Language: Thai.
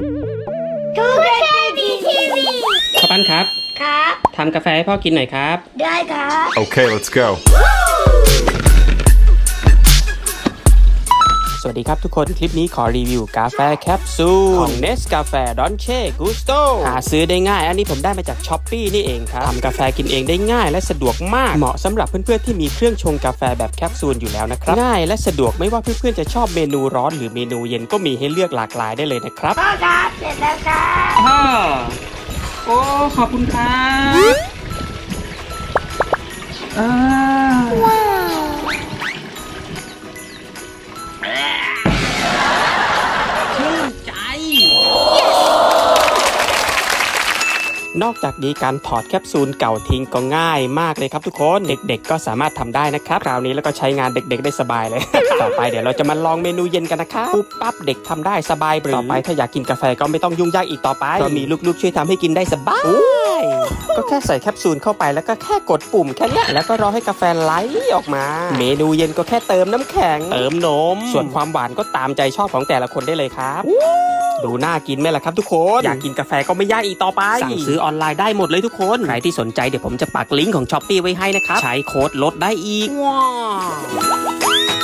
ทูเปั้นครับ ครับ ทำกาแฟให้พ่อกินหน่อยครับ ได้ครับ Okay, let's go. Woo! สวัสดีครับทุกคน คลิปนี้ขอรีวิวกาแฟแคปซูลของ n e s กาแฟดอนเช่กุสโตหาซื้อได้ง่าย อันนี้ผมได้มาจากช้อปปีนี่เองครับทำกาแฟกินเองได้ง่ายและสะดวกมาก เหมาะสำหรับเพื่อนๆที่มีเครื่องชงกาแฟแบบแคปซูลอยู่แล้วนะครับ ง่ายและสะดวกไม่ว่าเพื่อนๆจะชอบเมนูร้อนหรือเมนูเย็นก็มีให้เลือกหลากหลายได้เลยนะครับพ่อครับเสร็จแล้วครับพ่อโอ้ขอบคุณครับว้ นอกจากนี้การถอดแคปซูลเก่าทิ้งก็ง่ายมากเลยครับทุกคนเด็กๆ ก็สามารถทำได้นะครับคราวนี้แล้วก็ใช้งานเด็กๆได้สบายเลย ต่อไปเดี๋ยวเราจะมาลองเมนูเย็นกันนะครับปุ๊บปั๊บเด็กทำได้สบายหรือต่อไปถ้าอยากกินกาแฟก็ไม่ต้องยุ่งยากอีกต่อไปก็มีลูกๆช่วยทำให้กินได้สบายก็แค่ใส่แคปซูลเข้าไปแล้วก็แค่กดปุ่มแค่เนี้ยแล้วก็รอให้กาแฟไหลออกมา เมนูเย็นก็แค่เติมน้ำแข็ง เติมนม ส่วนความหวานก็ตามใจชอบของแต่ละคนได้เลยครับ ดูน่ากินไหมล่ะครับทุกคนอยากกินกาแฟก็ไม่ยากอีกต่อไปสั่งซื้อออนไลน์ได้หมดเลยทุกคน ใครที่สนใจเดี๋ยวผมจะปักลิงก์ของช้อปปีไว้ให้นะครับ ใช้โค้ดลดได้อีกว้าว